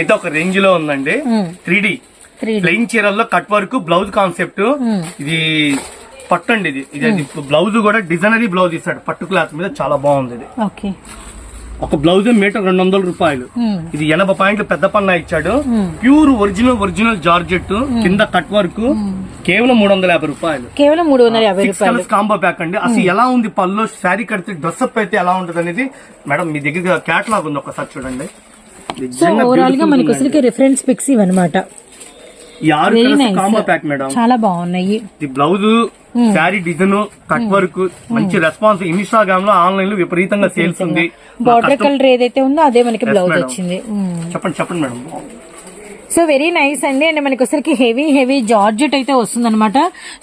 అయితే ఒక రేంజ్లో ఉందండి. Three D. ప్లెయిన్ చీరల్లో కట్ వర్క్ బ్లౌజ్ కాన్సెప్ట్. ఇది పట్టు అండి ఇది ఇది బ్లౌజ్ కూడా డిజైనరీ బ్లౌజ్ ఇస్తాడు. పట్టు క్లాత్ మీద చాలా బాగుంది ఇది. ఒక బ్లౌజ్ మీటర్ రెండు వందల రూపాయలు ఇది ఎనభై పాయింట్లు పెద్ద పన్న ఇచ్చాడు. ప్యూర్ ఒరిజినల్ ఒరిజినల్ జార్జెట్ కింద కట్ వర్క్. కేవలం మూడు వందల యాభై రూపాయలు. కేవలం మూడు వందల యాభై రూపాయలు. కాంబో ప్యాక్ అండి. అసలు ఎలా ఉంది పళ్ళు? శారీ కడితే డ్రెస్ అప్ అయితే ఎలా ఉంటుంది అనేది మేడం మీ దగ్గర క్యాటలాగ్ ఉంది ఒకసారి చూడండి. సో ఓవరాల్గా మనకి. అసలుకి రిఫరెన్స్ పిక్స్ ఇవన్నమాట. చాలా బాగున్నాయి. Blouse saree design cut work మంచి రెస్పాన్స్ ఇన్స్టాగ్రామ్లో ఆన్లైన్లో విపరీతంగా సేల్స్ ఉంది. బార్డర్ కలర్ ఏదైతే ఉందో అదే మనకి బ్లౌజ్. వచ్చింది. మ్మ్. చెప్పండి చెప్పండి మేడం సో వెరీ నైస్ అండి. అండ్ మనకి వచ్చరికి హెవీ హెవీ జార్జెట్ అయితే వస్తుంది అనమాట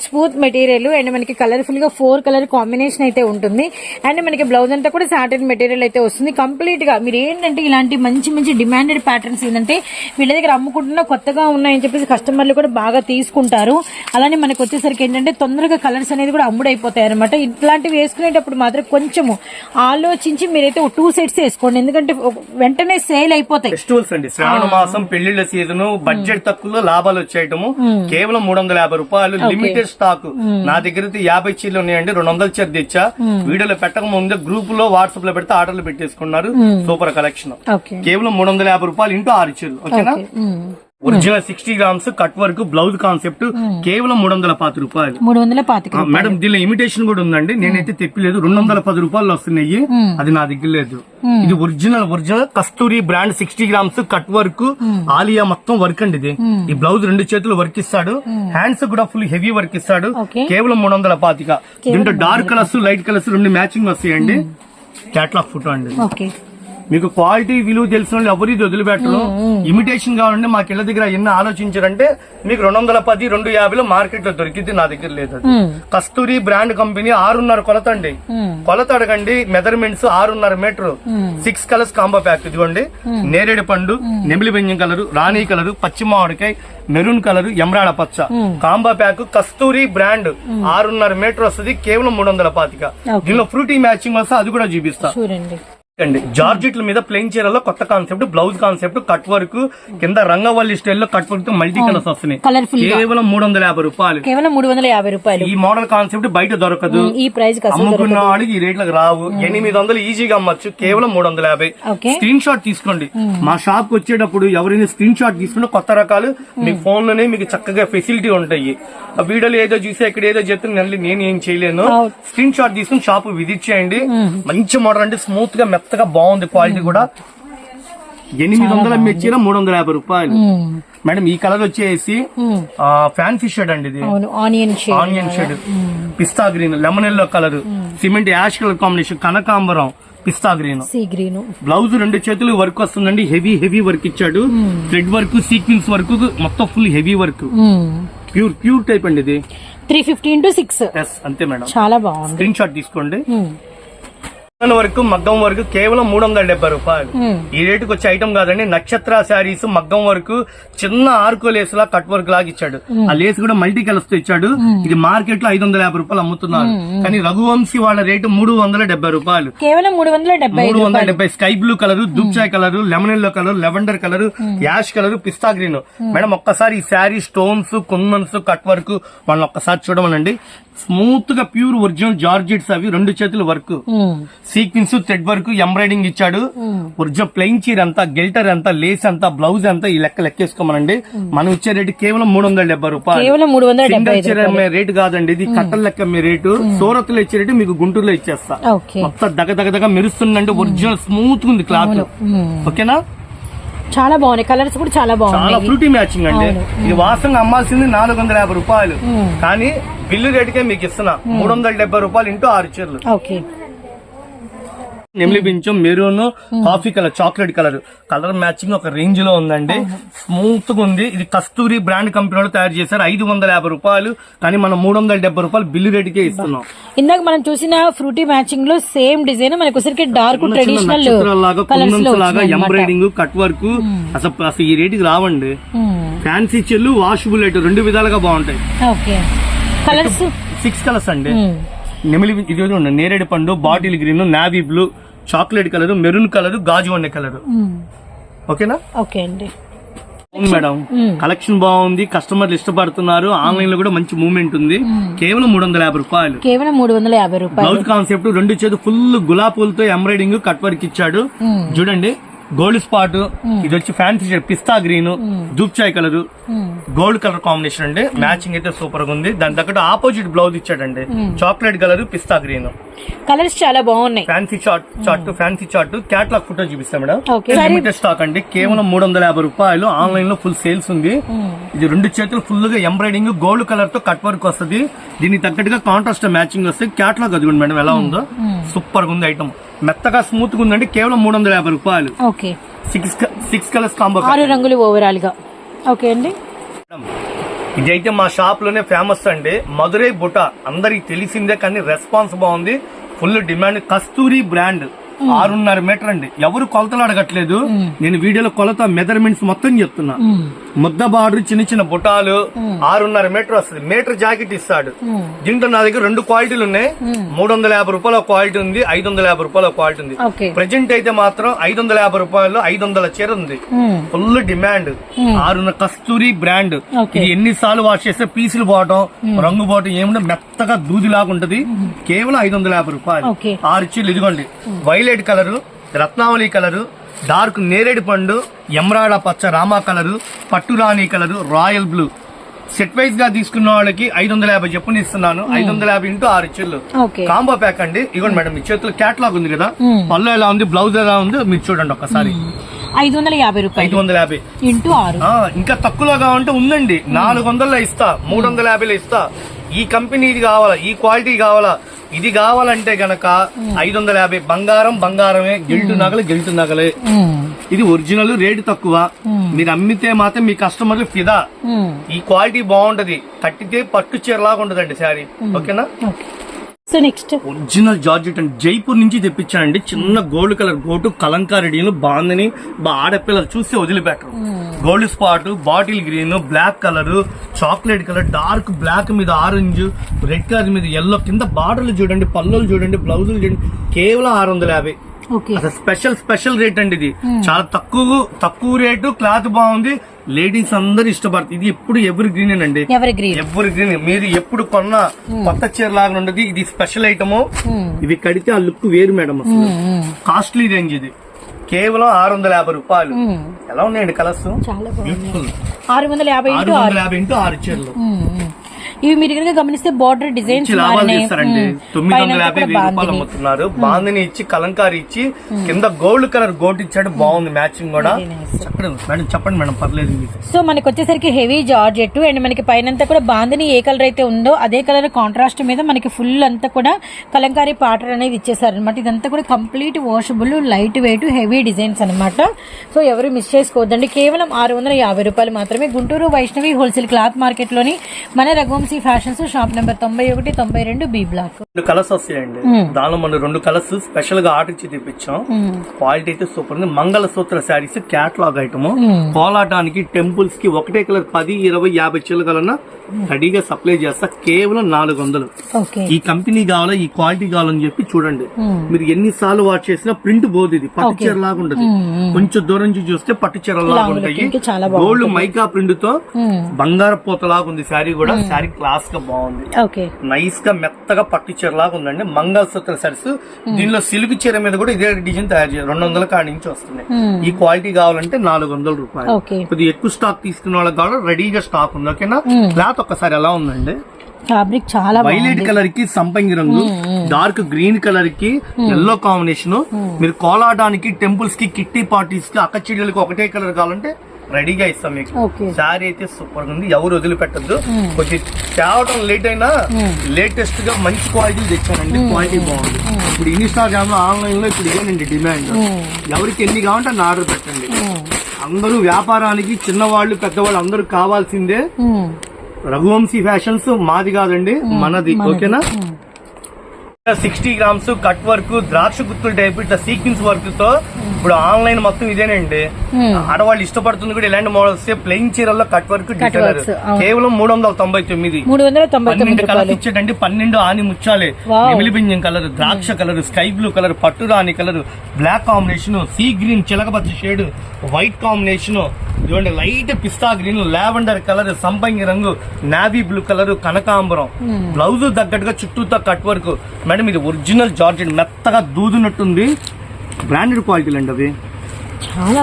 స్మూత్ మెటీరియల్. అండ్ మనకి కలర్ఫుల్గా ఫోర్ కలర్ కాంబినేషన్ అయితే ఉంటుంది. అండ్ మనకి బ్లౌజ్ అంతా కూడా సాటిన్ మెటీరియల్ అయితే వస్తుంది. కంప్లీట్గా మీరు ఏంటంటే ఇలాంటి మంచి మంచి డిమాండెడ్ ప్యాటర్న్స్ ఏంటంటే వీళ్ళ దగ్గర అమ్ముకుంటున్న కొత్తగా ఉన్నాయని చెప్పేసి కస్టమర్లు కూడా బాగా తీసుకుంటారు. అలానే మనకి వచ్చేసరికి ఏంటంటే తొందరగా కలర్స్ అనేది కూడా అమ్ముడైపోతాయి అనమాట ఇట్లాంటివి వేసుకునేటప్పుడు మాత్రం కొంచెము ఆలోచించి మీరైతే టూ సెట్స్ వేసుకోండి. ఎందుకంటే వెంటనే సేల్ అయిపోతాయి. ఫెస్టివల్స్ అండి. శ్రావణ మాసం పెళ్ళిళ్ళ సీజన్ బడ్జెట్ తక్కువలో లాభాలు వచ్చేయటము. కేవలం మూడు వందల యాభై రూపాయలు లిమిటెడ్ స్టాక్ నా దగ్గర యాభై చీరలు ఉన్నాయండి రెండు వందల చీర తెచ్చా. వీడియోలో పెట్టక ముందే గ్రూప్లో వాట్సాప్లో పెడితే ఆర్డర్లు పెట్టేసుకున్నారు. Super collection. కేవలం మూడు వందల యాభై రూపాయలు ఇంటూ ఆరు చీరలు. ఓకేనా? Original sixty grams cut work blouse concept కేవలం మూడు వందల పాతి రూపాయలు. మూడు వందల పాతిక ఆ, మేడం దీనిలో ఇమిటేషన్ కూడా ఉందండి. నేనైతే తెప్పిలేదు. రెండు వందల పది రూపాయలు వస్తున్నాయి. అది నా దగ్గర లేదు. ఇది original original Kasturi brand sixty grams cut work. Alia మొత్తం వర్క్ అండి ఇది. ఈ బ్లౌజ్ రెండు చేతులు వర్క్ ఇస్తాడు. హ్యాండ్స్ కూడా ఫుల్ హెవీ వర్క్ ఇస్తాడు. కేవలం మూడు వందల పాతిక దీంట్లో డార్క్ కలర్స్ లైట్ కలర్స్ రెండు మ్యాచింగ్ వస్తాయండి. క్యాట్లాగ్ ఫోటో అండి. ఓకే. మీకు క్వాలిటీ విలువ తెలిసిన వాళ్ళు ఎవరు ఇది వదిలిపెట్టరు ఇమిటేషన్ కావాలంటే మాకు ఇళ్ళ దగ్గర ఎన్ని ఆలోచించారంటే మీకు రెండు వందల పది రెండు యాభైలో మార్కెట్లో దొరికింది నా దగ్గర లేదు అది. కస్తూరి బ్రాండ్ కంపెనీ ఆరున్నర కొలత అండి కొలత అడగండి మెజర్మెంట్స్ ఆరున్నర metre. Six colours combo pack ఇదిగోండి. నేరేడు పండు నెమిలి బెంజం కలరు రాణి కలరు పచ్చి మామిడికాయ మెరూన్ కలర్ ఎమరాడ పచ్చ. కాంబో ప్యాక్ కస్తూరి బ్రాండ్ ఆరున్నర మీటర్ వస్తుంది కేవలం మూడు వందల పాతిక. దీనిలో ఫ్రూటీ మ్యాచింగ్ వస్తే అది కూడా చూపిస్తా. అండి జార్జెట్ల మీద ప్లెయిన్ చీరలో కొత్త concept blouse concept cut work కింద రంగవల్లి స్టైల్లో కట్ వర్క్తో మల్టీ కలర్స్ వస్తున్నాయి. కేవలం మూడు వందల యాభై రూపాయలు. కేవలం మూడు వందల యాభై రూపాయలు. ఈ మోడల్ కాన్సెప్ట్ బయట దొరకదు. ఈ ప్రైస్ అమ్ముకున్న వాడికి ఈ రేట్లకు రావు. ఎనిమిది వందలు ఈజీగా అమ్మచ్చు. కేవలం మూడు వందల యాభై. స్క్రీన్ షాట్ తీసుకోండి. మా షాప్కి వచ్చేటప్పుడు ఎవరైనా స్క్రీన్ షాట్ తీసుకుంటే కొత్త రకాలు. మీ ఫోన్లోనే మీకు చక్కగా ఫెసిలిటీ ఉంటాయి. ఆ వీడియోలో ఏదో చూసి ఇక్కడ ఏదో చెప్తే నేను ఏం చేయలేను. స్క్రీన్ షాట్ తీసుకుని షాప్ విజిట్ చేయండి. మంచి మోడల్ అంటే స్మూత్గా మెత్తగా బాగుంది క్వాలిటీ కూడా. ఎనిమిది వందల మెచ్చిన మూడు వందల యాభై రూపాయలు. మేడం ఈ కలర్ వచ్చేసి ఫ్యాన్సీ షేడ్ అండి ఇది. Onion shade. Onion shade. Pista green lemon yellow colour. Cement ash colour combination కనకాంబరం pista green. Sea green. Blouse రెండు చేతులు వర్క్ వస్తుందండి హెవీ హెవీ వర్క్ ఇచ్చాడు. థ్రెడ్ వర్క్ సీక్వెన్స్ వర్క్ మొత్తం full heavy work. Pure pure type అండి ఇది. Three fifty into six. అంతే madam. చాలా బాగుంది. స్క్రీన్ షాట్ తీసుకోండి ఉమ్. వరకు మగ్గం వరకు కేవలం మూడు వందల డెబ్బై రూపాయలు. ఈ రేటుకి వచ్చే ఐటమ్ కాదండి నక్షత్ర శారీస్ మగ్గం వరకు చిన్న ఆర్కో లేస్ లా కట్ వర్క్ లాగా ఇచ్చాడు. ఆ లేస్ కూడా మల్టీ కలర్స్తో ఇచ్చాడు. ఇది మార్కెట్లో ఐదు వందల యాభై రూపాయలు అమ్ముతున్నారు కానీ రఘువంశీ వాళ్ళ రేటు మూడు వందల డెబ్బై రూపాయలు. కేవలం మూడు వందల డెబ్బై మూడు వందల డెబ్బై sky blue colour దుబ్చాయ్ colour lemon yellow colour lavender colour ash colour pista green. Madam ఒక్కసారి ఈ sari stones kundans cut work వాళ్ళని ఒక్కసారి చూడమనండి. స్మూత్గా ప్యూర్ ఒరిజినల్ జార్జెట్స్ అవి రెండు చేతులు work. Sequence thread work embroidering ఇచ్చాడు. ఒరిజినల్ ప్లెయిన్ చీర అంతా గెల్టర్ అంతా లేస్ అంతా బ్లౌజ్ అంతా ఈ లెక్క లెక్కేసుకోమనండి. మనం ఇచ్చే రేటు కేవలం మూడు వందల డెబ్బై రూపాయలు. సింగిల్ చీర రేటు కాదండి ఇది కట్టల లెక్క అమ్మే రేటు. సూరత్లో ఇచ్చే రేటు మీకు గుంటూరులో ఇచ్చేస్తా. మొత్తం దగ దగ దగ మెరుస్తుందంటే ఒరిజినల్ స్మూత్ ఉంది క్లాత్. ఓకేనా? చాలా బాగున్నాయి. కలర్స్ కూడా చాలా చాలా బాగున్నాయి ఫ్రూటీ మ్యాచింగ్ అండి ఇది వాసంగా అమ్మాల్సింది నాలుగు వందల యాభై రూపాయలు. కానీ బిల్లు రేటుకే మీకు ఇస్తున్నా. మూడు వందల డెబ్బై రూపాయలు ఇంటూ ఆరు చీరలు. ఓకే. నెమిలి పించం maroon coffee colour chocolate colour. Colour matching ఒక రేంజ్లో ఉందండి. స్మూత్గా ఉంది. ఇది కస్తూరి బ్రాండ్ కంపెనీ వాళ్ళు తయారు చేశారు. ఐదు వందల యాభై రూపాయలు. కానీ మనం మూడు వందల డెబ్బై రూపాయలు బిల్లు రేటుకే ఇస్తున్నాం. ఇందాక మనం చూసిన ఫ్రూటీ మ్యాచింగ్లో సేమ్ డిజైన్. మనకి డార్క్ ట్రెడిషనల్ లాగా కుందన్స్ లాగా. Embroidering cut work. అసలు అసలు ఈ రేటుకి రావండి. ఫ్యాన్సీ చెల్లు వాష్ బుల్లెట్ రెండు విధాలుగా బాగుంటాయి. కలర్స్? సిక్స్ కలర్స్ అండి. నెమిలి ఇది చూడండి నేరేడు పండు bottle green navy blue chocolate colour maroon colour గాజు వండే కలర్. ఓకేనా? ఓకే అండి. అవును మేడం. కలెక్షన్ బాగుంది కస్టమర్లు ఇష్టపడుతున్నారు ఆన్లైన్లో కూడా మంచి మూవ్మెంట్ ఉంది. కేవలం మూడు వందల యాభై రూపాయలు. కేవలం మూడు వందల యాభై రూపాయలు. బ్లౌజ్ కాన్సెప్ట్ రెండు చేతులు ఫుల్ గులాబీలతో ఎంబ్రాయిడింగ్ కట్ వర్క్ ఇచ్చాడు. చూడండి గోల్డ్ స్పాట్ ఇది వచ్చి ఫ్యాన్సీ పిస్తా గ్రీన్ దూప్చాయ్ కలర్ గోల్డ్ కలర్ కాంబినేషన్ అండి. మ్యాచింగ్ అయితే సూపర్గా ఉంది. దాని తగ్గట్టు ఆపోజిట్ బ్లౌజ్ ఇచ్చాడండి. Chocolate colour pista green colours చాలా బాగున్నాయి. Fancy chart chart fancy chart catalogue photo చూపిస్తాం మేడం. లిమిటెడ్ స్టాక్ అండి. కేవలం మూడు వందల యాభై రూపాయలు. ఆన్లైన్లో ఫుల్ సేల్స్ ఉంది. ఇది రెండు చేతులు ఫుల్గా ఎంబ్రాయిడింగ్ గోల్డ్ కలర్తో కట్ వర్క్ వస్తుంది. దీనికి తగ్గట్టుగా కాంట్రాస్ట్ మ్యాచింగ్ వస్తుంది. క్యాట్లాగ్ అదిగోండి మేడం ఎలా ఉందో. సూపర్గా ఉంది ఐటమ్. మెత్తగా స్మూత్గా ఉందండి కేవలం మూడు వందల యాభై రూపాయలు. Okay. Six six colours combo ఆరు రంగులు ఓవరాల్గా ఓకే అండి. ఇదైతే మా షాప్లోనే ఫేమస్ అండి. మధురై బుట. అందరికి తెలిసిందే కానీ రెస్పాన్స్ బాగుంది. Full demand. కస్తూరి బ్రాండ్. ఆరున్నర మీటర్ అండి ఎవరు కొలతలు అడగట్లేదు. నేను వీడియోలో కొలత మెజర్మెంట్స్ మొత్తం చెప్తున్నా. ముద్ద బార్డర్ చిన్న చిన్న బుటాలు ఆరున్నర మీటర్ వస్తుంది. మీటర్ జాకెట్ ఇస్తాడు. దీంట్లో నా దగ్గర రెండు క్వాలిటీలు ఉన్నాయి. మూడు వందల యాభై రూపాయల క్వాలిటీ ఉంది ఐదు వందల యాభై రూపాయల క్వాలిటీ ఉంది. ప్రెజెంట్ అయితే మాత్రం ఐదు వందల యాభై రూపాయలు ఐదు వందల చీర ఉంది. ఫుల్ డిమాండ్ ఆరున్న కస్తూరి బ్రాండ్. ఇది ఎన్నిసార్లు వాష్ చేస్తే పీసులు పోవటం రంగు పోవటం ఏమిటో మెత్తగా దూదిలాగా ఉంటది. కేవలం ఐదు వందల యాభై రూపాయలు. ఆరు చీరలు ఇదిగోండి. వైలెట్ కలరు రత్నావళి కలరు డార్క్ నేరేడు పండు ఎమరాడ పచ్చ రామా కలరు పట్టు రాణి కలరు రాయల్ బ్లూ. సెట్ వైజ్గా తీసుకున్న వాళ్ళకి ఐదు వందల యాభై చెప్పుని ఇస్తున్నాను. ఐదు వందల యాభై ఇంటూ ఆరు ఓకే. కాంబో ప్యాక్ అండి. ఇగోండి మేడం మీ చేతిలో క్యాట్లాగ్ ఉంది కదా. పళ్ళు ఎలా ఉంది బ్లౌజ్ ఎలా ఉంది మీరు చూడండి ఒక్కసారి ఐదు వందల యాభై ఐదు రూపాయలు. వందల యాభై. ఇంటూ ఆరు. ఇంకా తక్కువలో కావాలంటే ఉందండి. నాలుగు వందల్లో ఇస్తా మూడు వందల యాభైలో ఇస్తా. ఈ కంపెనీ ఇది కావాలా ఈ క్వాలిటీ కావాలా? ఇది కావాలంటే గనక ఐదు వందల యాభై బంగారం బంగారమే గిల్టు నగలు గిల్టు నగలే. ఇది ఒరిజినల్ రేటు తక్కువ. మీరు అమ్మితే మాత్రం మీ కస్టమర్లు ఫిదా. ఈ క్వాలిటీ బాగుంటది. కట్టితే పట్టు చీరలాగా ఉంటదండి శారీ. ఓకేనా? Okay. So next. Original georgette అండి జైపూర్ నుంచి తెప్పించానండి చిన్న గోల్డ్ కలర్ గోటు కలంకారెడీను బాగుందని బా ఆడపిల్లలు చూస్తే వదిలిపెట్టరు gold spot bottle green black colour chocolate colour dark black మీద ఆరెంజ్ రెడ్ కలర్ మీద ఎల్లో. కింద బార్డర్లు చూడండి పళ్ళు చూడండి బ్లౌజులు చూడండి. కేవలం ఆరు వందల యాభై. అసలు స్పెషల్ స్పెషల్ రేట్ అండి ఇది. చాలా తక్కువ తక్కువ రేటు క్లాత్ బాగుంది. లేడీస్ అందరు ఇష్టపడుతుంది ఇది ఎప్పుడు ఎవరి గ్రీన్ అండి. ఎవరి గ్రీన్ మీరు ఎప్పుడు కొన్న కొత్త చీర లాగా ఉండదు. ఇది స్పెషల్ ఐటమ్ ఇవి కడితే ఆ లుక్ వేరు మేడం అసలు. కాస్ట్లీ రేంజ్ ఇది. కేవలం ఆరు వందల యాభై రూపాయలు. ఎలా ఉన్నాయండి కలర్స్ ఆరు వందల యాభై ఆరు. వందల యాభై ఇంటూ ఆరు చీరలు. ఇవి మీరు కనుక గమనిస్తే బార్డర్ డిజైన్స్. తొమ్మిది వందల పైన యాభై రూపాయలు. అమ్ముతున్నారు. బాందిని ఇచ్చి కలంకారీ ఇచ్చి కింద గోల్డ్ కలర్ గోట్ ఇచ్చాడు. బాగుంది మ్యాచింగ్ కూడా. మేడం చెప్పండి మేడం పర్లేదు. సో మనకి వచ్చేసరికి హెవీ జార్జెట్ అండ్ మనకి పైనంతా కూడా బాందిని ఏ కలర్ అయితే ఉందో అదే కలర్ కాంట్రాస్ట్ మీద మనకి ఫుల్ అంతా కూడా కలంకారీ పాటర్ అనేది ఇచ్చేసారు అనమాట ఇదంతా కూడా complete washable light weight heavy designs అన్నమాట. సో ఎవరు మిస్ చేసుకోవద్దండి. కేవలం ఆరు వందల యాభై రూపాయలు మాత్రమే గుంటూరు వైష్ణవి హోల్సేల్ క్లాత్ మార్కెట్లోని మన రఘువంశీ ఫ్యాషన్స్ షాప్ నెంబర్ తొంభై ఒకటి తొంభై రెండు బి బ్లాక్. రెండు కలర్స్ వస్తాయండి. దానిలో మనం రెండు కలర్స్ స్పెషల్గా ఆర్డర్ ఇచ్చి తెప్పించాం. క్వాలిటీ అయితే సూపర్ ఉంది. మంగళ సూత్ర శారీస్ క్యాట్లాగ్ ఐటమ్ కోలాటానికి టెంపుల్స్కి ఒకటే కలర్ పది ఇరవై యాభై చీల కలన్నా రెడీగా సప్లై చేస్తా. కేవలం నాలుగు వందలు. ఈ కంపెనీ కావాలా ఈ క్వాలిటీ కావాలని చెప్పి చూడండి. మీరు ఎన్ని సార్లు వాచ్ చేసినా ప్రింట్ పోదు ఇది. పట్టు చీర లాగా ఉండదు. కొంచెం దూరం నుంచి చూస్తే పట్టు చీర లాగా ఉంటాయి. గోల్డ్ మైకా ప్రింట్తో బంగారు పూత లాగా ఉంది శారీ కూడా. శారీ క్లాస్గా బాగుంది. నైస్గా మెత్తగా పట్టు చీర లాగా ఉందండి. మంగళసూత్ర సారీస్. దీనిలో సిల్క్ చీర మీద కూడా ఇదే డిజైన్ తయారు చేయాలి. రెండు వందల కాడి నుంచి వస్తుంది ఈ క్వాలిటీ కావాలంటే నాలుగు వందల రూపాయలు. కొద్దిగా ఎక్కువ స్టాక్ తీసుకున్న వాళ్ళకి కావాలి? రెడీగా స్టాక్ ఉంది. ఓకేనా? క్లాత్ ఒక్కసారి ఎలా ఉందండి? ఫ్యాబ్రిక్ చాలా వైలెట్ కలర్కి సంపంగి రంగు డార్క్ గ్రీన్ కలర్కి ఎల్లో కాంబినేషన్ మీరు కోలాటానికి టెంపుల్స్కి కిట్టి పార్టీస్కి అక్క చెల్లెలకి ఒకటే కలర్ కావాలంటే రెడీగా ఇస్తాం మీకు. శారీ అయితే సూపర్గా ఉంది. ఎవరు వదిలిపెట్టద్దు. కొంచెం తేవడం లేట్ అయినా లేటెస్ట్గా మంచి క్వాలిటీ తెచ్చానండి క్వాలిటీ బాగుంది. ఇప్పుడు ఇన్స్టాగ్రామ్లో ఆన్లైన్లో ఇప్పుడు ఇదేనండి డిమాండ్ ఎవరికి ఎన్ని కావాలంటే అన్ని ఆర్డర్ పెట్టండి. అందరూ వ్యాపారానికి చిన్నవాళ్ళు పెద్దవాళ్ళు అందరూ కావాల్సిందే రఘువంశీ ఫ్యాషన్స్ మాది కాదండి మనది. ఓకేనా? సిక్స్టీ గ్రామ్స్ కట్ వర్క్ ద్రాక్ష గుత్తుల టైప్ ఇట్లా సీక్వెన్స్ వర్క్తో ఇప్పుడు ఆన్లైన్ మొత్తం ఇదేనండి. ఆడవాళ్ళు ఇష్టపడుతుంది కూడా ఇలాంటి మోడల్స్ ప్లెయిన్ చీరల్లో కట్ వర్క్ డిజైనర్. కేవలం మూడు వందల తొంభై తొమ్మిది పన్నెండు కలర్స్ ఇచ్చేటండి పన్నెండు ఆని ముచ్చాలే. Wow. నెమిలి పింజం కలర్ ద్రాక్ష కలర్ స్కై బ్లూ కలర్ పట్టు రాణి colour black combination sea green చిలకపచ్చ shade white combination ఇదిగోండి light pista green lavender colour సంపంగి రంగు నావీ బ్లూ కలర్ కనకాంబరం. బ్లౌజ్ తగ్గట్టుగా చుట్టూతో కట్ వర్క్ మేడం ఇది ఒరిజినల్ జార్జెట్ మెత్తగా దూదునట్టుంది. బ్రాండెడ్ క్వాలిటీలు అండి అవి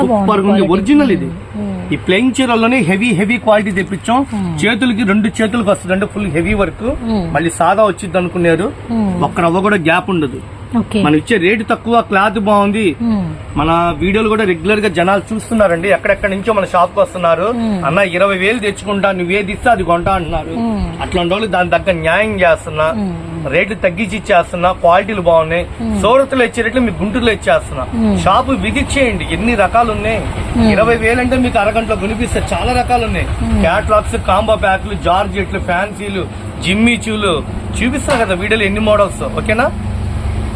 సూపర్ ఉంది. ఒరిజినల్ ఇది. ఈ ప్లెయిన్ చీరల్లోనే హెవీ హెవీ క్వాలిటీ తెప్పించాం. చేతులకి రెండు చేతులకు వస్తుంది అంటే ఫుల్ హెవీ వర్క్. మళ్ళీ సాదా వచ్చింది అనుకున్నారు. ఒక్క రవ్వ కూడా గ్యాప్ ఉండదు. మనం ఇచ్చే రేటు తక్కువ క్లాత్ బాగుంది. మన వీడియోలు కూడా రెగ్యులర్గా జనాలు చూస్తున్నారండి. ఎక్కడెక్కడి నుంచో మన షాప్కి వస్తున్నారు అన్న ఇరవై వేలు తెచ్చుకుంటా నువ్వేది ఇస్తే అది కొంటా అంటున్నారు. అట్లాంటి వాళ్ళు దాని తగ్గ న్యాయం చేస్తున్నా రేట్లు తగ్గించి ఇచ్చేస్తున్నా క్వాలిటీలు బాగున్నాయి. సూరత్లో ఇచ్చే రేట్లు మీకు గుంటూరులో ఇచ్చేస్తున్నా. షాపు విజిట్ చేయండి. ఎన్ని రకాలు ఉన్నాయి? ఇరవై వేలు అంటే మీకు అరగంటలో కనిపిస్తాయి చాలా రకాలు ఉన్నాయి. క్యాట్లాగ్స్ కాంబో ప్యాక్లు జార్జెట్లు ఫ్యాన్సీలు జిమ్మీచూలు చూపిస్తారు కదా వీడియోలో ఎన్ని మోడల్స్ ఓకేనా?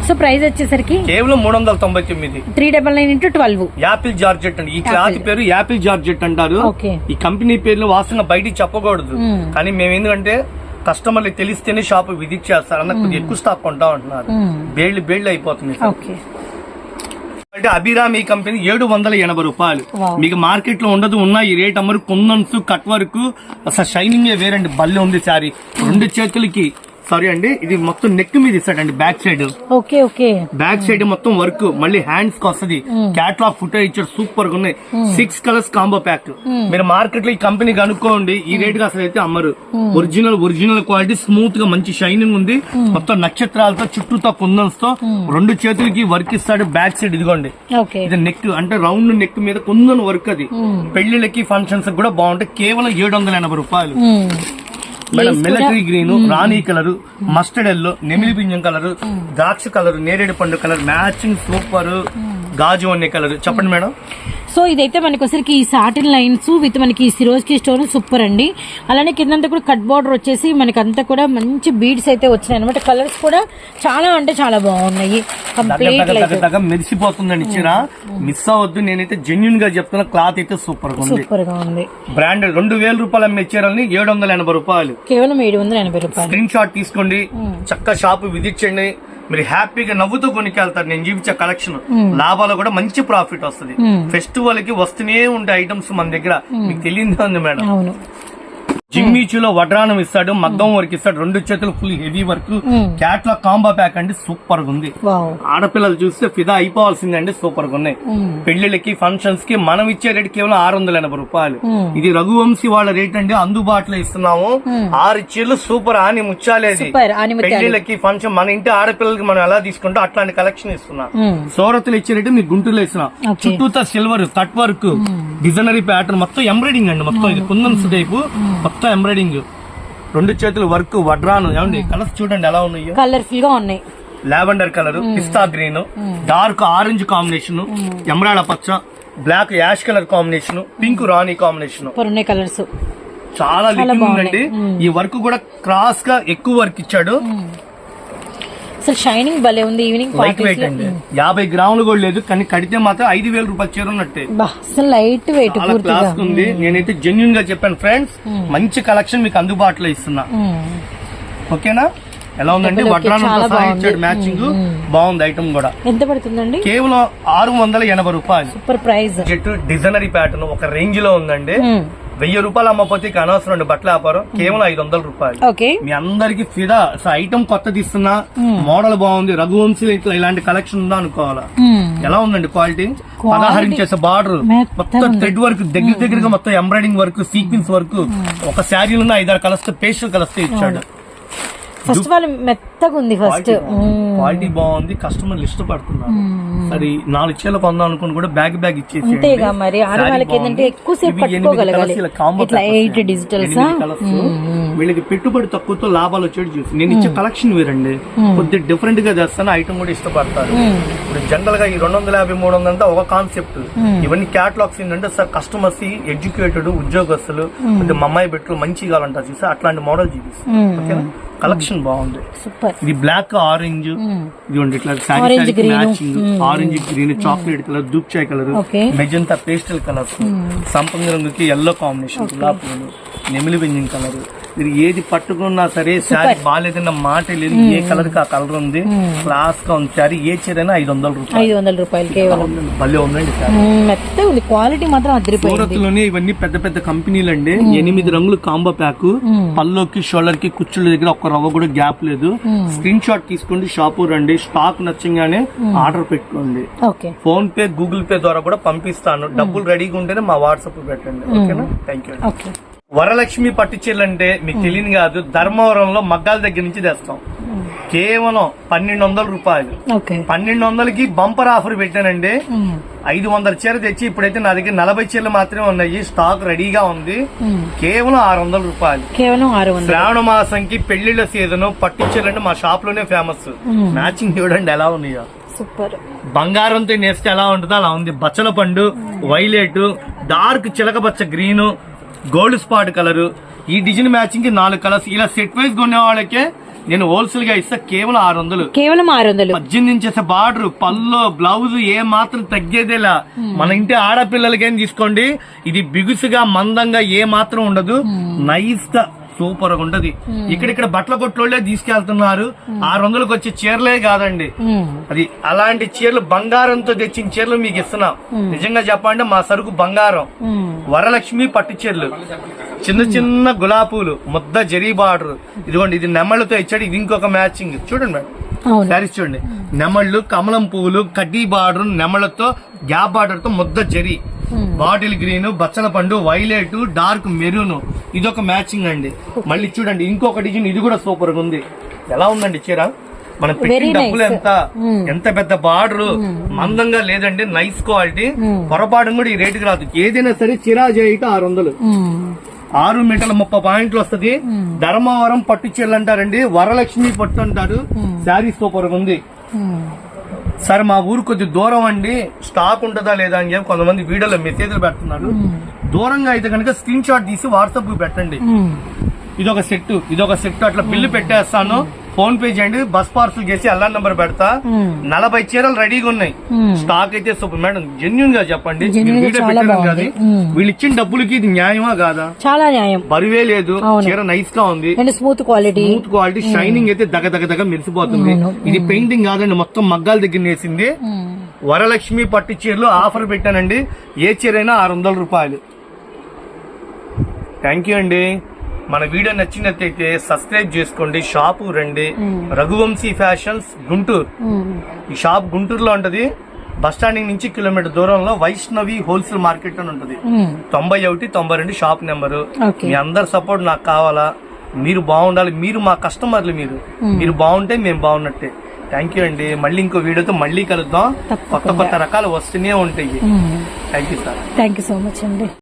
సో ప్రైస్ వచ్చేసరికి కేవలం మూడు వందల తొంభై తొమ్మిది. Three double nine into twelve. Apple georgette అండి. ఈ క్లాత్ పేరు యాపిల్ జార్జెట్ అంటారు. ఈ కంపెనీ పేర్లు వాస్తవంగా బయటికి చెప్పకూడదు. కానీ మేము ఎందుకంటే కస్టమర్లు తెలిస్తేనే షాప్ విజిట్ చేస్తారు. అన్న కొద్దిగా ఎక్కువ స్టాక్ కొంటా ఉంటున్నారు. బేళ్ళు బేళ్ళు అయిపోతుంది అంటే అభిరామ్ ఈ కంపెనీ ఏడు వందల ఎనభై రూపాయలు. మీకు మార్కెట్లో ఉండదు ఉన్న ఈ రేట్ అమ్మరు కుందన్స్ కట్ వర్క్. అసలు షైనింగ్ వేరండి. బల్లె ఉంది సారీ. రెండు చేతులకి సారీ అండి ఇది మొత్తం నెక్ మీద ఇస్తాడండి back side okay okay back side మొత్తం వర్క్ మళ్ళీ హ్యాండ్స్కి వస్తుంది. క్యాట్లాగ్ ఫుటేజ్ ఇచ్చారు సూపర్గా ఉన్నాయి. సిక్స్ కలర్స్ కాంబో ప్యాక్ మీరు మార్కెట్లో ఈ కంపెనీ కనుక్కోండి ఈ రేట్కి అసలు అయితే అమ్మరు ఒరిజినల్ ఒరిజినల్ క్వాలిటీ స్మూత్గా మంచి షైనింగ్ ఉంది. మొత్తం నక్షత్రాలతో చుట్టూతో కుందన్స్తో రెండు చేతులకి వర్క్ ఇస్తాడు బ్యాక్ సైడ్ ఇదిగోండి. ఇది నెక్ అంటే రౌండ్ నెక్ మీద కుందన్ వర్క్ అది. పెళ్ళిళ్ళకి ఫంక్షన్స్ కూడా బాగుంటాయి. కేవలం ఏడు వందల ఎనభై రూపాయలు. Madam military green rani colour mustard yellow నెమిలి పింజం కలర్ ద్రాక్ష కలర్ నేరేడు పండు కలర్ మ్యాచింగ్ సూపర్ గాజు అనే కలర్. చెప్పండి మేడం. సో ఇదైతే మనకి వచ్చరికి ఈ సాటిన్ లైన్స్ విత్ మనకి సిరోజ్కి స్టోన్ సూపర్ అండి. అలానే కిందంతా కూడా కట్ బార్డర్ వచ్చేసి మనకి అంతా కూడా మంచి బీడ్స్ అయితే వచ్చినాయి అనమాట కలర్స్ కూడా చాలా అంటే చాలా బాగున్నాయి. కంప్లీట్ మెరిసిపోతుందండి ఇచ్చిరా మిస్ అవ్వద్దు. నేనైతే జెన్యున్గా చెప్తున్నా క్లాత్ అయితే సూపర్గా ఉంది. సూపర్గా ఉంది. బ్రాండ్ రెండు వేల రూపాయలు అమ్మే చీరల్ని ఏడు వందల ఎనభై రూపాయలు. కేవలం ఏడు వందల ఎనభై రూపాయలు. స్క్రీన్ షాట్ తీసుకోండి చక్క షాప్ విజిట్ చేయండి. మీరు హ్యాపీగా నవ్వుతూ కొనికెళ్తారు నేను చూపించే కలెక్షన్. లాభాలు కూడా మంచి ప్రాఫిట్ వస్తుంది. ఫెస్టివల్కి వస్తూనే ఉంటాయి ఐటమ్స్ మన దగ్గర. మీకు తెలియదు ఉంది మేడం. జిమ్మిచూలో వడ్రానం ఇస్తాడు మగ్గం వర్క్ ఇస్తాడు రెండు చేతులు full heavy work catalogue combo pack అండి సూపర్గా ఉంది ఆడపిల్లలు చూస్తే ఫిదా అయిపోవాల్సిందే అండి సూపర్గా ఉన్నాయి. పెళ్ళిళ్ళకి ఫంక్షన్స్కి మనం ఇచ్చే రేట్ కేవలం ఆరు వందల ఎనభై రూపాయలు ఇది రఘువంశీ వాళ్ళ రేట్ అండి అందుబాటులో ఇస్తున్నాము. ఆరు చీరలు సూపర్ ఆని ముచ్చాలేది పెళ్ళిళ్ళకి ఫంక్షన్ మన ఇంటి ఆడపిల్లలకి మనం ఎలా తీసుకుంటాం అట్లాంటి కలెక్షన్ ఇస్తున్నాం. సూరత్లు ఇచ్చే రేటు మీకు గుంటూరులో ఇస్తున్నాం. చుట్టూతా silver cut work designery pattern మొత్తం ఎంబ్రాయిడింగ్ అండి మొత్తం ఇది కుందన్స్ టైపు మొత్తం ఎంబ్రాయిడింగ్. రెండు చేతులు వర్క్ వడ్రాను. ఏమండి కలర్స్ చూడండి ఎలా ఉన్నాయో? కలర్ఫుల్గా ఉన్నాయి. Lavender colour pista green dark orange combination ఎమరాడ పచ్చ black ash colour combination pink రాణి కాంబినేషన్. ఉన్నాయి కలర్స్. చాలా లిక్విడ్ ఉందండి. ఈ వర్క్ కూడా క్రాస్గా ఎక్కువ వర్క్ ఇచ్చాడు. అసలు షైనింగ్ భలే ఉంది ఈవినింగ్ లైట్ వెయిట్ అండి. యాభై గ్రాములు కూడా లేదు కానీ కడితే మాత్రం ఐదు వేల రూపాయలు చీర ఉన్నట్టే. అసలు లైట్ వెయిట్ చాలా పూర్తిగా. క్లాస్ ఉంది. నేనైతే జెన్యున్గా చెప్పాను ఫ్రెండ్స్ మంచి కలెక్షన్ మీకు అందుబాటులో ఇస్తున్నా. ఓకేనా? ఎలా ఉందండి? వడ్రానంతో. ఇచ్చాడు మ్యాచింగ్ బాగుంది ఐటమ్ కూడా. ఎంత పడుతుందండి? కేవలం ఆరు వందల ఎనభై రూపాయలు. సూపర్ ప్రైస్ డిజైనరీ ప్యాటర్న్ ఒక రేంజ్లో ఉందండి. వెయ్యి రూపాయలు అమ్మపోతే ఇక అనవసరం అండి. బట్టల వ్యాపారం కేవలం ఐదు వందల రూపాయలు. ఓకే. మీ అందరికి ఫిదా. ఐటమ్ కొత్తది ఇస్తున్నా. మోడల్ బాగుంది. రఘువంశీ ఇట్లా ఇలాంటి కలెక్షన్ ఉందా అనుకోవాలా. ఎలా ఉందండి క్వాలిటీ పదహారు ఇంచెస్ బార్డర్. మొత్తం థ్రెడ్ వర్క్ దగ్గర దగ్గరగా మొత్తం ఎంబ్రాయిడింగ్ వర్క్ సీక్వెన్స్ వర్క్ ఒక శారీలో ఐదారు కలర్స్ పేస్టల్ కలర్స్ ఇచ్చాడు. ఫస్ట్ వాళ్ళు మెత్తగా ఉంది ఫస్ట్ క్వాలిటీ బాగుంది. కస్టమర్లు ఇష్టపడుతున్నారు. అది నాలుగు చీరలు కొందాం అనుకుని కూడా బ్యాగ్ బ్యాగ్ ఇచ్చేసి అంతేగా మరి ఆడవాళ్ళకి ఏంటంటే ఎక్కువసేపు పట్టుకోగలగాలి. ఇట్లా ఎయిట్ డిజిటల్స్ వీళ్ళకి పెట్టుబడి తక్కువతో లాభాలు వచ్చేది చూసి. నేను ఇచ్చే కలెక్షన్ వేరండి. కొద్దిగా డిఫరెంట్గా చేస్తాను. ఐటమ్ కూడా ఇష్టపడతారు. ఇప్పుడు జనరల్గా ఈ రెండు వందల యాభై మూడు వందల అంటే ఒక కాన్సెప్ట్ ఇవన్నీ క్యాటలాగ్స్ ఏంటంటే సార్ కస్టమర్స్ ఎడ్యుకేటెడ్ ఉద్యోగస్తులు కొద్దిగా మా అమ్మాయి పెట్టులు మంచి కావాలంటారు చూసి అట్లాంటి మోడల్ చూపిస్తాను ఓకేనా? కలెక్షన్ బాగుంది. సూపర్. ఇది బ్లాక్ ఆరెంజ్ ఇదిగోండి ఇట్లా. Matching. Orange green chocolate colour dhoop చాయ్ కలర్. Magenta pastel colours. సంపంగి రంగుకి ఎల్లో కాంబినేషన్ గులాబీ పూలు నెమిలి వెంజింగ్ కలర్. మీరు ఏది పట్టుకున్నా సరే శారీ బాగాలేదన్న మాట లేదు. ఏ కలర్కి ఆ కలర్ ఉంది? క్లాస్గా ఉంది శారీ. ఏ చీర అయినా ఐదు వందల రూపాయలు. ఐదు వందల రూపాయలు కేవలం. భలే ఉందండి ఉంది. క్వాలిటీ మాత్రం అదిరిపోయింది సూరత్లోనే ఇవన్నీ పెద్ద పెద్ద కంపెనీలు అండి ఎనిమిది రంగులు కాంబో ప్యాక్. పల్లోకి షోల్డర్కి కుచ్చుల దగ్గర ఒక్క రవ్వ కూడా గ్యాప్ లేదు. స్క్రీన్ షాట్ తీసుకోండి షాపు రండి. స్టాక్ నచ్చగానే ఆర్డర్ పెట్టుకోండి. ఫోన్ పే గూగుల్ పే ద్వారా కూడా పంపిస్తాను. డబ్బులు రెడీగా ఉంటేనే మా వాట్సాప్ పెట్టండి. ఓకేనా? థ్యాంక్ యూ వరలక్ష్మి పట్టు చీరలు అంటే మీకు తెలియదు కాదు. ధర్మవరంలో మగ్గాల దగ్గర నుంచి తెస్తాం. కేవలం పన్నెండు వందల రూపాయలు. పన్నెండు వందలకి బంపర్ ఆఫర్ పెట్టానండి. ఐదు వందల చీర తెచ్చి ఇప్పుడైతే నా దగ్గర నలభై చీరలు మాత్రమే ఉన్నాయి. స్టాక్ రెడీగా ఉంది. కేవలం ఆరు వందల రూపాయలు. కేవలం ఆరు వందలు. శ్రావణ మాసంకి పెళ్ళిళ్ళ సీజన్ పట్టు చీరలు అంటే మా షాప్లోనే ఫేమస్ మ్యాచింగ్ చూడండి ఎలా ఉన్నాయో. సూపర్. బంగారంతో నేస్తే ఎలా ఉంటుందో అలా ఉంది. బచ్చల పండు వైలెట్ డార్క్ చిలక బచ్చ గ్రీన్ గోల్డ్ స్పాట్ కలర్. ఈ డిజైన్ మ్యాచింగ్కి నాలుగు కలర్స్. ఇలా సెట్ వైజ్ కొనే వాళ్ళకే నేను హోల్సేల్గా ఇస్తా కేవలం ఆరు వందలు కేవలం ఆరు వందలు పద్దెనిమిది ఇంచెస్ బార్డర్ పళ్ళు బ్లౌజ్ ఏ మాత్రం తగ్గేదేలా. మన ఇంటి ఆడపిల్లలకేం తీసుకోండి. ఇది బిగుసుగా మందంగా ఏ మాత్రం ఉండదు. నైస్గా సూపర్గా ఉంటది. ఇక్కడిక్కడ బట్టల కొట్లోళ్ళే తీసుకెళ్తున్నారు. ఆరు వందలకు వచ్చే చీరలే కాదండి. అది అలాంటి చీరలు బంగారంతో తెచ్చిన చీరలు మీకు ఇస్తున్నాం. నిజంగా చెప్పండి మా సరుకు బంగారం. వరలక్ష్మి పట్టు చీరలు. చిన్న చిన్న గులాబీలు ముద్ద జరీ బార్డర్. ఇదిగోండి ఇది నెమళ్ళతో ఇచ్చాడు ఇది ఇంకొక మ్యాచింగ్. చూడండి మేడం. శారీస్ చూడండి. నెమళ్ళు కమలం పువ్వులు కడ్డీ బార్డర్ నెమళ్ళతో గ్యాప్ బార్డర్తో ముద్ద జరీ. బాటిల్ గ్రీన్ బచ్చల పండు వైలెట్ డార్క్ మెరూన్. ఇదొక మ్యాచింగ్ అండి. మళ్ళీ చూడండి ఇంకొక డిజైన్ ఇది కూడా సూపర్గా ఉంది. ఎలా ఉందండి చీర? మనం పెట్టిన డబ్బులు. ఎంత? ఎంత పెద్ద బార్డర్? మందంగా లేదండి నైస్ క్వాలిటీ పొరపాటు కూడా ఈ రేటుకి రాదు. ఏదైనా సరే చిరా చేయట ఆరు వందలు. ఆరు మీటర్ల ముప్పై పాయింట్లు వస్తది. ధర్మవరం పట్టు చీరలు అంటారండి. వరలక్ష్మి పట్టు అంటారు. శారీ సూపర్ ఉంది. సరే మా ఊరు కొద్ది దూరం అండి. స్టాక్ ఉంటుందా లేదా అని చెప్పి కొంతమంది వీడియోలో మెసేజ్లు పెడుతున్నారు. దూరంగా అయితే కనుక స్క్రీన్ షాట్ తీసి వాట్సాప్ పెట్టండి. ఇదొక సెట్ ఇదొక సెట్ అట్లా బిల్లు పెట్టేస్తాను. ఫోన్ పే చేయండి బస్ పార్సల్ చేసి అల్లా నంబర్ పెడతా. నలభై చీరలు రెడీగా ఉన్నాయి. స్టాక్ అయితే సూపర్. మేడం జెన్యున్గా చెప్పండి. వీళ్ళు ఇచ్చిన డబ్బులకి ఇది న్యాయమా కాదా? చాలా న్యాయం. బరువే లేదు. చీర నైస్గా ఉంది. Smooth quality smooth quality shining అయితే దగ దగ దగ మెరిసిపోతుంది. ఇది పెయింటింగ్ కాదండి మొత్తం మగ్గాల దగ్గర నేసింది. వరలక్ష్మి పట్టు చీరలు ఆఫర్ పెట్టానండి. ఏ చీర అయినా ఆరు వందల రూపాయలు. థ్యాంక్ యూ అండి. మన వీడియో నచ్చినట్లయితే సబ్స్క్రైబ్ చేసుకోండి షాపు రండి. రఘువంశీ ఫ్యాషన్స్ గుంటూరు. ఈ షాప్ గుంటూరులో ఉంటది. బస్ స్టాండింగ్ నుంచి కిలోమీటర్ దూరంలో వైష్ణవి హోల్సేల్ మార్కెట్ అని ఉంటది. తొంభై ఒకటి తొంభై రెండు షాప్ నెంబరు. మీ అందరి సపోర్ట్ నాకు కావాలా? మీరు బాగుండాలి. మీరు మా కస్టమర్లు మీరు. మీరు బాగుంటే మేము బాగున్నట్టే. థ్యాంక్ యూ అండి. మళ్ళీ ఇంకో వీడియోతో మళ్ళీ కలుద్దాం. కొత్త కొత్త రకాలు వస్తూనే ఉంటాయి. Thank you sir thank you so much అండి.